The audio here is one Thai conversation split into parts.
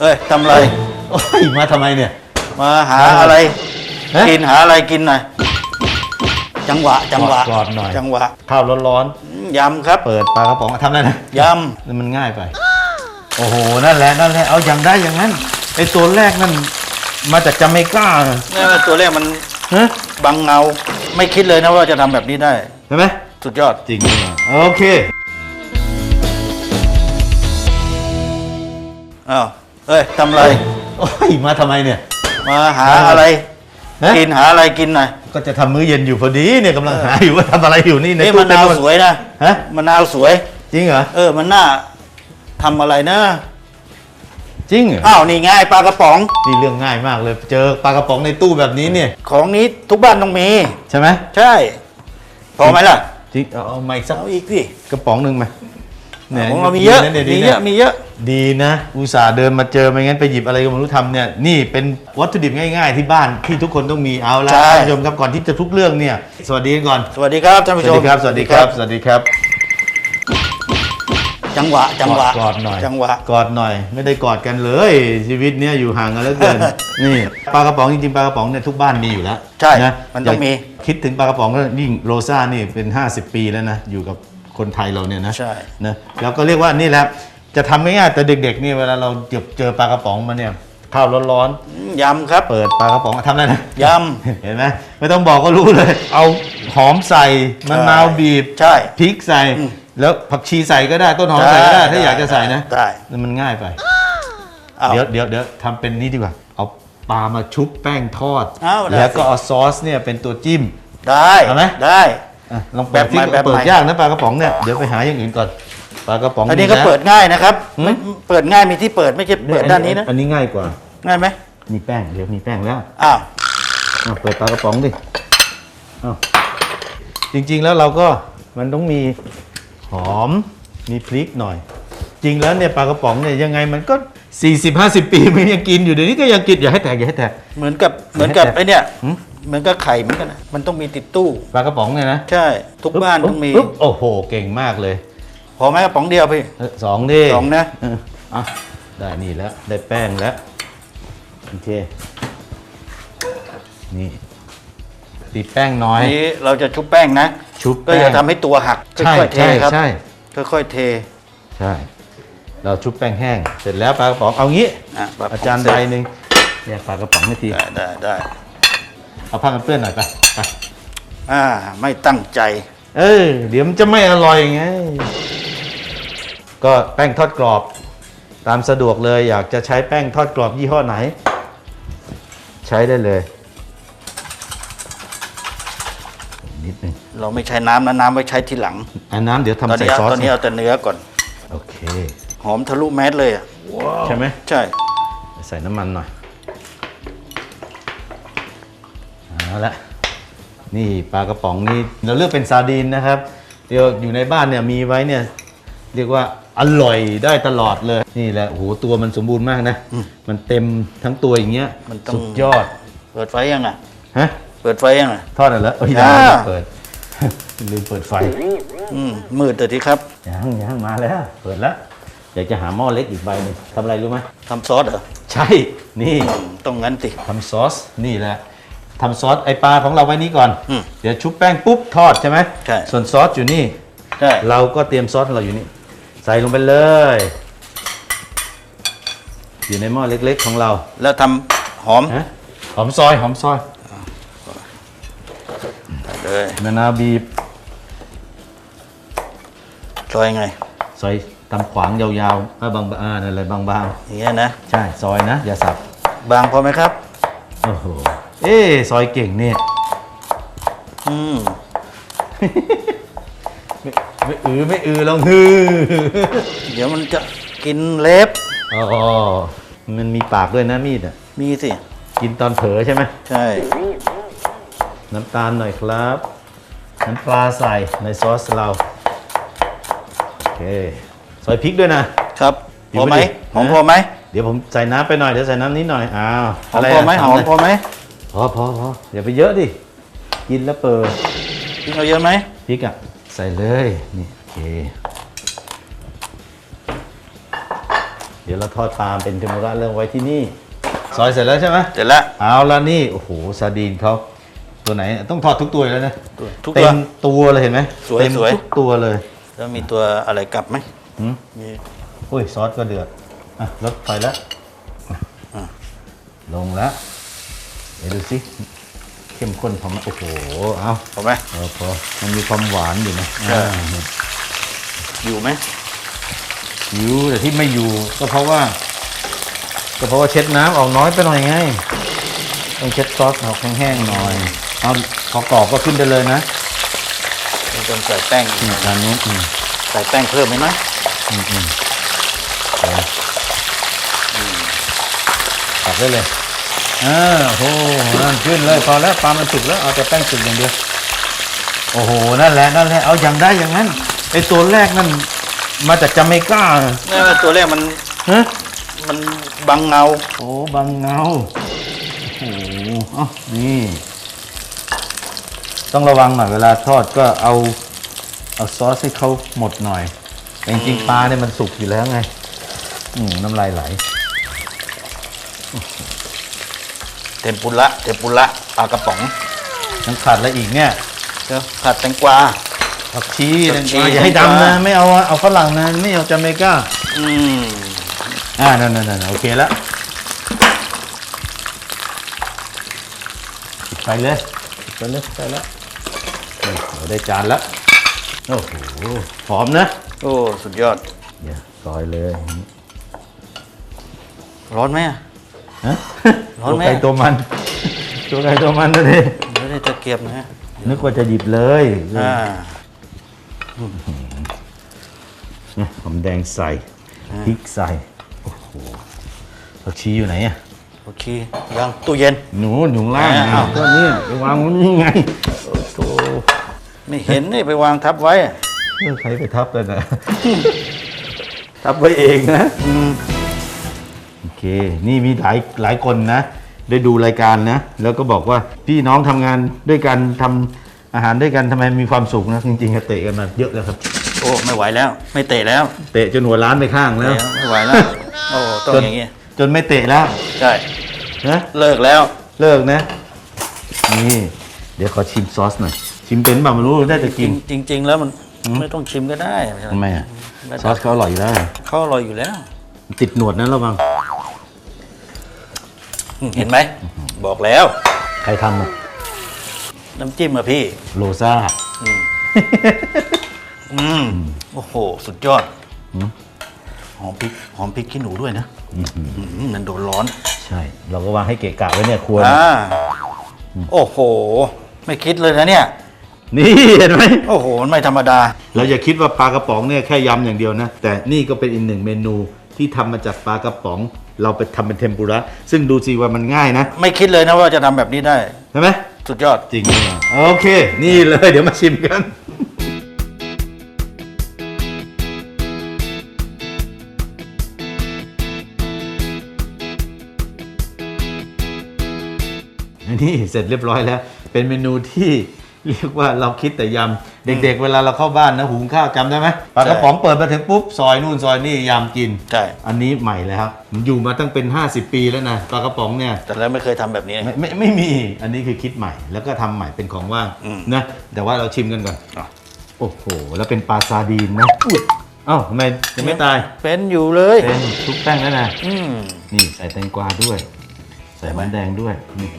เอ้ยทำอะไร โอ้ยมาทำไมเนี่ย มาหาอะไร ฮะกินหาอะไรกินหน่อย จังหวะ จังหวะกอดๆหน่อย จังหวะข้าวร้อนอืมยำครับ ๆ เปิดปลากระป๋องทำได้นะยนี่มันง่ายไป โอ้โห นั่นแหละ นั่นแหละ เอาอย่างได้อย่างนั้นไอ้ตัวแรกนั่น มาจากจาเมกาำนี่ตัวแรกมันฮะบังเงา ไม่คิดเลยนะว่าจะทำแบบนี้ได้ เห็นไหม สุดยอด จริงเหรอโอเค อ้าว เอ้ยทำอะไร โอ้ยมาทำไมเนี่ย มาหาอะไร ฮะ กินหาอะไรกินหน่อยก็จะทำมื้อเย็นอยู่พอดีเนี่ยกำลังหาอยู่ว่าทำอะไรอยู่นี่ในนี่ตู้มะนาวเต็มไปหมดสวยนะฮะมะนาวสวย จริงเหรอเออ มันน่าทำอะไรนะ จริงเหรออ้าวนี่ไงปลากระป๋อง นี่เรื่องง่ายมากเลย เจอปลากระป๋องในตู้แบบนี้เนี่ยของนี้ทุกบ้านต้องมี ใช่ไหมใช่ พอไหมล่ะจริงเอาเอามาอีกสักเอาอีกสิกระป๋องหนึ่งมาของเรามีเยอะดีนนี่มีดีเยนะอะมีเยอะดีนะ อุตส่าห์เดินมาเจอไม่งั้นไปหยิบอะไรก็ไม่รู้ทำเนี่ยนี่เป็นวัตถุดิบง่ายๆ ที่บ้านที่ทุกคนต้องมีเอาละใช่ท่านผู้ชมครับก่อนที่จะทุกเรื่องเนี่ย สวัสดีกันก่อนสวัสดีครับท่านสผู้วัชสมดีครับสวัสดีครับสวัสดีครับจังหวะจังหวะกอดหน่อยจังหวะกอดหน่อย ไม่ได้กอดกันเลย ชีวิตเนี้ยอยู่ห่างกันเหลือเกินนี่ปลากระป๋องจริงๆปลากระป๋องเนี่ยทุกบ้านมีอยู่แล้วใช่นะมันต้องมีย่าคิดถึงปลากระป๋องก็ยิ่งโรซ่านี่เป็น 50 ปีแล้วนะอยู่กับ คนไทยเราเนี่ยนะใช่นะแล้วก็เรียกว่านี่แหละจะทำง่ายๆแต่เด็กๆเนี่ยเวลาเราเจอเจอปลากระป๋องมาเนี่ยข้าวร้อนอืมยำครับ ๆเปิดปลากระป๋องทำได้นะ ย เห็นไหมไม่ต้องบอกก็รู้เลย เอาหอมใส่มะนาวบีบำใช่พริกใส่อืมแล้วผักชีใส่ก็ได้ต้นหอมใส่ก็ได้ได้ถ้าอยากจะใส่นะได้นั่นมันง่ายไปอ้าว เดี๋ยวเดี๋ยวเดี๋ยวทำเป็นนี่ดีกว่า เอาปลามาชุบแป้งทอด เอาได้ แล้วก็เอาซอสเนี่ยเป็นตัวจิ้มได้ เอาไหม ได้ อะลองเปิดแบบใหม่ที่แบบใหม่ เปิดยากนะปลากระป๋องเนี่ยเดี๋ยวไปหาอย่างอื่นก่อนปลากระป๋องอันนี้ก็ะ เปิดง่ายนะครับหืม ไม่เปิดง่ายมีที่เปิดไม่ใช่เปิดด้านนี้นะอันนี้ง่ายกว่าง่ายไหมมีแป้งเดี๋ยวมีแป้งแล้ว อ้าวเอาเปิดปลากระป๋องดิเอาจริงๆแล้วเราก็มันต้องมีหอม มีพริกหน่อย จริงแล้วเนี่ยปลากระป๋องเนี่ยยังไงมันก็ 40 50 ปีมันยังกินอยู่เดี๋ยวนี้ก็ยังกินอย่าให้แตกอย่าให้แตก เหมือนกับเหมือนกับแต่ไอเนี่ยหืม เหมือนกับไข่เหมือนกันนะมันต้องมีติดตู้ ปลากระป๋องเนี่ยนะใช่ ทุกบ้านต้องมี ปึ๊บโอ้โห เก่งมากเลยพอไหมกระป๋องเดียวพี่เออสองดิสองนะเอออะได้นี่แล้ว ได้แป้งแล้ว โอเค นี่ตีแป้งน้อย อันนี้เราจะชุบแป้งนะ ชุบก็แป้ง จะทำให้ตัวหักใช่ค่อยๆเทใช่ครับใช่ค่อยๆเทใช่ เราชุบแป้งแห้ง เสร็จแล้วปลากระป๋องเอางี้อะปลากระป๋องอาจารย์เสร็จใบหนึ่งแยกปลากระป๋องให้ที ได้ได้ได้ เอาผ้ากันเปื้อนหน่อยไปไปอ่า ไม่ตั้งใจ เออเดี๋ยวมันจะไม่อร่อยไง ก็แป้งทอดกรอบ ตามสะดวกเลยอยากจะใช้แป้งทอดกรอบยี่ห้อไหน ใช้ได้เลย นิดหนึงเราไม่ใช้น้ำนะน้ำไว้ใช้ทีหลัง อันน้ำเดี๋ยวตอนทำใส่นี้ซอสตอนนี้เอาแต่เนื้อก่อน โอเค หอมทะลุแมสเลยอะใช่ไหม ใช่ ใส่น้ำมันหน่อย ละนี่ปลากระป๋องนี่เราเลือกเป็นซาดีนนะครับเดี๋ยวอยู่ในบ้านเนี่ยมีไว้เนี่ยเรียกว่าอร่อยได้ตลอดเลยนี่แหละโอ้โหตัวมันสมบูรณ์มากนะ มันเต็มทั้งตัวอย่างเงี้ยมันต้อง สุดยอดเปิดไฟยังอะ ฮะเปิดไฟยังอะ ทอดอะไรแล้วเอ้ยอ่ายังไม่เปิด ลืมเปิดไฟอืมมืดแต่ทีครับยังยังมาแล้ว เปิดแล้วอยากจะหาหม้อเล็กอีกใบหนึงทำอะไรรู้ไหมทำซอสเหรอใช่นี่ อืมต้องงั้นสิทำซอสนี่แหละ ทำซอสไอปลาของเราไว้นี้ก่อน อืมเดี๋ยวชุบแป้งปุ๊บทอดใช่ไหมใช่ ส่วนซอสอยู่นี่ ใช่ เราก็เตรียมซอสของเราอยู่นี่ ใส่ลงไปเลย อยู่ในหม้อเล็กๆของเราแล้วทำหอมฮะหอมซอยหอมซอยเลยมะนาวบีบซอยไง ซอยตำขวางยาวๆถ้าบางๆอ่าอะไรบางอย่างเงี้ยนะ ๆใช่ซอยนะ อย่าสับ บางพอไหมครับ โอ้โห เอ๊ะซอยเก่งเนี่ยอืมไม่ไม่อือไม่อือลองฮือ เดี๋ยวมันจะกินเล็บ อ๋อ มันมีปากด้วยนะมีดอะ มีสิ กินตอนเผลอใช่ไหม ใช่ น้ำตาลหน่อยครับ น้ำปลาใส่ในซอสเรา โอเคใส่พริกด้วยนะ ครับอยู่พอไหมไม่ดีหอมนะพอไหมเดี๋ยวผมใส่น้ำไปหน่อยเดี๋ยวใส่น้ำนิดหน่อยอ้าวหอมะรพอไหมะหอมทำเลยพอไหมพอพอพออย่าไปเยอะดิกินแล้วเปิดกินเอาเยอะไหมพริกอะใส่เลยนี่โอเคนเดี๋ยวเราทอดปลาเป็นเทมปุระเรื่องไว้ที่นี่ ซอยเสร็จแล้วใช่ไหมเสร็จแล้วเอาละนี่โอ้โหซาดีนเขาตัวไหนต้องทอดทุกตัวอยู่แล้วนะทุกเต็ตัวมตัวเลยเห็นไหมสวยเต็มสวยทุกตัวเลย แล้วมีตัวอะไรกลับไหมหืมมีอุ้ยซอสก็เดือด อะลดไฟแล้วอะอะลงแล้วเดี๋ยวดูสิเข้มข้นพอไหมโอ้โหเอาพอไหมเออพอมันมีความหวานอยู่นะใช่อ่าอยู่ไหมอยู่แต่ที่ไม่อยู่ก็เพราะว่า ก็เพราะว่าเช็ดน้ำออกน้อยไปหน่อยไงต้องเช็ดซอสออกแห้งๆหน่อยเอาพอกรอบก็ขึ้นได้เลยนะมีคนใส่แป้งอีกนี่จานนู้นอืมใส่แป้งเพิ่มไหมไหมอืมอืมเดี๋ยว ตักได้เลยอ่าโอ้โหนั่นขึ้นเลยพอแล้วปลามันสุกแล้วเอาแต่แป้งสุกอย่างเดียวโอ้โหนั่นแหละนั่นแหละเอาอย่างได้อย่างนั้นไอตัวแรกนั่นมาจากจาเมกานี่นตัวแรกมันฮะมันบังเงา โอ้บางเงาโอ้โหเอ้านี่ ต้องระวังหน่อยเวลาทอดก็เอาเอาซอสให้เขาหมดหน่อยแต่จริงๆปลาเนี่ยมันสุกอยู่แล้วไง อืมน้ำลายไหล เทมปุระเทมปุระปลากระป๋องยังขาดอะไรอีกเนี่ยเดี๋ยวผัดแตงกวา ผักชีผักชี อย่าให้ดำนะไม่เอาอะเอาฝรั่งนะไม่เอาจาเมกาอืมอ่านั่นนั่นนั่นโอเคแล้วปิดไฟเลยปิดไฟเลยไปแล้วนี่เราได้จานแล้วโอ้โหหอมนะโอ้ สุดยอดเดี๋ยวซอยเลย ร้อนไหมอะ ฮะร้อนตัวไหมไก่ตัวมัน ตัวไก่ตัวมันนั่นเองไม่ได้ตะเกียบนะนึกว่าจะหยิบเลยอ่าเนี่ยหอมแดงใส่พริกใส่โอ้โหผักชีอยู่ไหนอะโอเคยังตู้เย็น หนูหนูล่างอ่าอ้าว ก็นี่ไปวางไว้นี่ไงโอ้โหไม่เห็นนี่ไปวางทับไว้อะเรื่องใครไปทับเลยนะ ทับไว้เองนะอืมโอ เค นี่มีหลายหลายคนนะ ได้ดูรายการนะ แล้วก็บอกว่าพี่น้องทำงานด้วยกันทำอาหารด้วยกันทำไมมีความสุขนะ จริงๆก็เตะกันมาเยอะแล้วครับ โอ้ไม่ไหวแล้ว ไม่เตะแล้วเตะจนหัวล้านไปข้างแล้วเตะไม่ไหวแล้วโอ้ต้องจนอย่างงี้จนไม่เตะแล้วใช่นะเลิกแล้วเลิกนะ นี่ เดี๋ยวขอชิมซอสหน่อย ชิมเป็นเปล่าไม่รู้ได้แต่กิน จริงจริง ๆ แล้วมันไม่ต้องชิมก็ได้ทำไมอะไม่ซอสเขาอร่อยอยู่แล้วเขาอร่อยอยู่แล้ว ติดหนวดนะระวังอืม เห็นไหม บอกแล้ว ใครทำอะน้ำจิ้มอะพี่โลซ่าอืมอืมโอ้โห สุดยอดอืมหอมพริก หอมพริกขี้หนูด้วยนะอืมมันโดนร้อน ใช่ เราก็วางให้เกะกะไว้เนี่ยครัวเนี่ยอ่า โอ้โห ไม่คิดเลยนะเนี่ย นี่เห็นไหม โอ้โห มันไม่ธรรมดา เราอย่าคิดว่าปลากระป๋องเนี่ยแค่ยำอย่างเดียวนะ แต่นี่ก็เป็นอีกหนึ่งเมนูที่ทำมาจากปลากระป๋อง เราไปทำเป็นเทมปุระซึ่งดูสิว่ามันง่ายนะไม่คิดเลยนะว่าจะทำแบบนี้ได้ ใช่ไหมสุดยอด จริงเลยโอเค นี่เลยเดี๋ยวมาชิมกันอันนี้เสร็จเรียบร้อยแล้ว เป็นเมนูที่ เรียกว่าเราคิดแต่ยำเด็กๆ เวลาเราเข้าบ้านนะหุงข้าวจำได้ไหมปลากระป๋องเปิดมาถึงปุ๊บซอยนู่นซอยนี่ยำกินใช่อันนี้ใหม่เลยครับมันอยู่มาตั้งเป็น 50 ปีแล้วนะปลากระป๋องเนี่ยแต่แล้วไม่เคยทำแบบนี้ไม่ไม่ไม่มีอันนี้คือคิดใหม่แล้วก็ทำใหม่เป็นของว่างอืมนะแต่ว่าเราชิมกันก่อนอะโอ้โหแล้วเป็นปลาซาดีนนะอุ๊ยเอ้าทำไมยังไม่ตายเป็นอยู่เลยเป็นทุกแป้งแล้วนะอืมนี่ใส่แตงกวาด้วย ใส่มันแดงด้วยนี่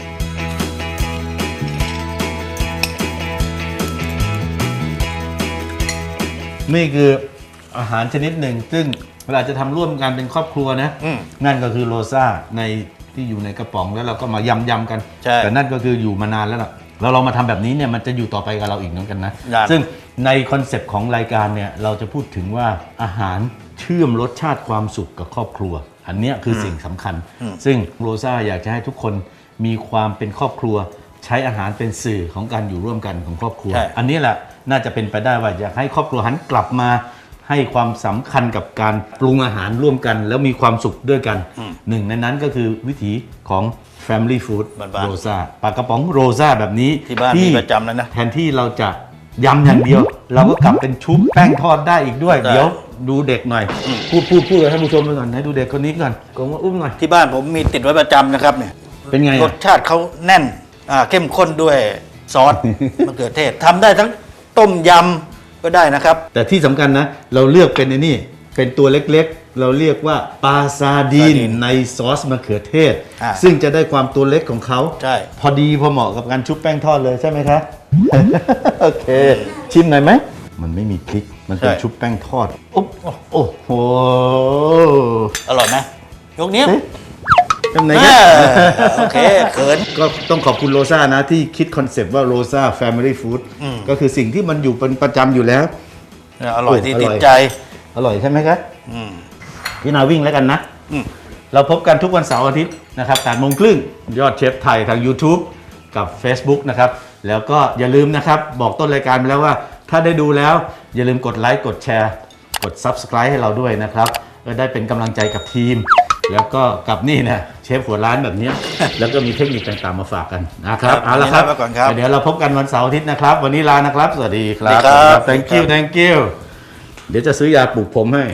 นี่คืออาหารชนิดหนึ่ง ซึ่งเวลาจะทำร่วมกันเป็นครอบครัวนะ อืมนั่นก็คือโรซ่าในที่อยู่ในกระป๋องแล้วเราก็มายำยำๆกัน ใช่แต่นั่นก็คืออยู่มานานแล้วล่ะแล้วเรามาทำแบบนี้เนี่ยมันจะอยู่ต่อไปกับเราอีกเหมือนกันนะ นาน ซึ่งในคอนเซปต์ของรายการเนี่ยเราจะพูดถึงว่าอาหารเชื่อมรสชาติความสุขกับครอบครัว อันเนี้ยคือสิ่งสำคัญ ซึ่งโรซ่าอยากจะให้ทุกคนมีความเป็นครอบครัวใช้อาหารเป็นสื่อของการอยู่ร่วมกันของครอบครัว ใช่ อันนี้แหละน่าจะเป็นไปได้ว่าอยากให้ครอบครัวหันกลับมา ให้ความสำคัญกับการปรุงอาหารร่วมกัน แล้วมีความสุขด้วยกัน หนึ่งในนั้นก็คือวิถีของ Family Food บ้านๆโรซ่าปลากระป๋องโรซ่าแบบนี้ที่บ้านมีประจำแล้วนะแทนที่เราจะยำอย่างเดียว เราก็กลับเป็นชุบแป้งทอดได้อีกด้วยได้เดี๋ยวดูเด็กหน่อย พูดพูดพูดกับท่านผู้ชมไปก่อนไหนดูเด็กคนนี้ก่อนกงมาอุ้มหน่อย ที่บ้านผมมีติดไว้ประจำนะครับเนี่ยเป็นไงรอะสชาติเขาแน่น อ่าเข้มข้นด้วยซอส มะเขือเทศทำได้ทั้งต้มยำก็ได้นะครับ แต่ที่สำคัญนะ เราเลือกเป็นไอ้นี่ เป็นตัวเล็กๆ เราเรียกว่าปลาซาดีนซาดีนในซอสมะเขือเทศ อ่าซึ่งจะได้ความตัวเล็กของเขา ใช่ พอดีพอเหมาะกับการชุบแป้งทอดเลยใช่ไหมคะ โอเค ชิมหน่อยไหม มันไม่มีพริก มันเป็นใช่ ชุบแป้งทอดโอ้โอ้โห อร่อยไหมยกนิ้วเอ๊ะ เป็นไงแม่ครับโอเคเขิน ก็ต้องขอบคุณโรซ่านะ ที่คิดคอนเซปต์ว่าโรซ่า Family Food อืม ก็คือสิ่งที่มันอยู่เป็นประจำอยู่แล้วอร่อยที่โอ้อร่อยติดใจ อร่อยใช่ไหมครับอืม พี่นาวิ่งแล้วกันนะ อืม เราพบกันทุกวันเสาร์อาทิตย์นะครับ8โมงครึ่งยอดเชฟไทยทาง YouTube กับ Facebook นะครับ แล้วก็อย่าลืมนะครับ บอกต้นรายการไปแล้วว่า ถ้าได้ดูแล้ว อย่าลืมกดไลค์กดแชร์ กด Subscribe ให้เราด้วยนะครับก็ได้เป็นกำลังใจกับทีม แล้วก็กับนี่นะเชฟหัวร้านแบบเนี้ย แล้วก็มีเทคนิคต่างๆมาฝากกันนะครับครับเอาละครับวันนี้ลาไปก่อนครับเดี๋ยวเราพบกันวันเสาร์อาทิตย์นะครับ วันนี้ลานะครับ สวัสดีครับ สวัสดีครับ thank you thank you เดี๋ยวจะซื้อยาปลูกผมให้